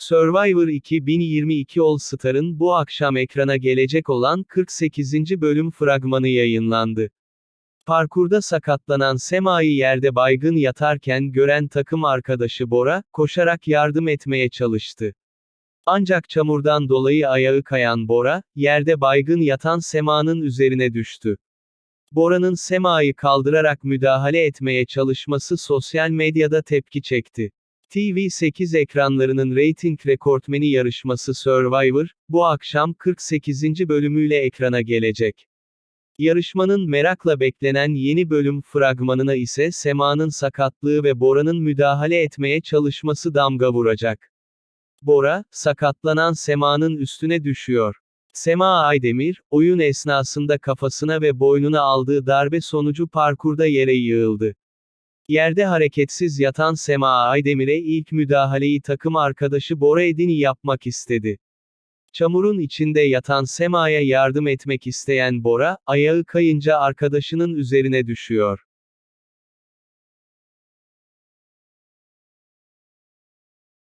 Survivor 2022 All Star'ın bu akşam ekrana gelecek olan 48. bölüm fragmanı yayınlandı. Parkurda sakatlanan Sema'yı yerde baygın yatarken gören takım arkadaşı Bora, koşarak yardım etmeye çalıştı. Ancak çamurdan dolayı ayağı kayan Bora, yerde baygın yatan Sema'nın üzerine düştü. Bora'nın Sema'yı kaldırarak müdahale etmeye çalışması sosyal medyada tepki çekti. TV8 ekranlarının reyting rekortmeni yarışması Survivor, bu akşam 48. bölümüyle ekrana gelecek. Yarışmanın merakla beklenen yeni bölüm fragmanına ise Sema'nın sakatlığı ve Bora'nın müdahale etmeye çalışması damga vuracak. Bora, sakatlanan Sema'nın üstüne düşüyor. Sema Aydemir, oyun esnasında kafasına ve boynuna aldığı darbe sonucu parkurda yere yığıldı. Yerde hareketsiz yatan Sema Aydemir'e ilk müdahaleyi takım arkadaşı Bora Edin yapmak istedi. Çamurun içinde yatan Sema'ya yardım etmek isteyen Bora, ayağı kayınca arkadaşının üzerine düşüyor.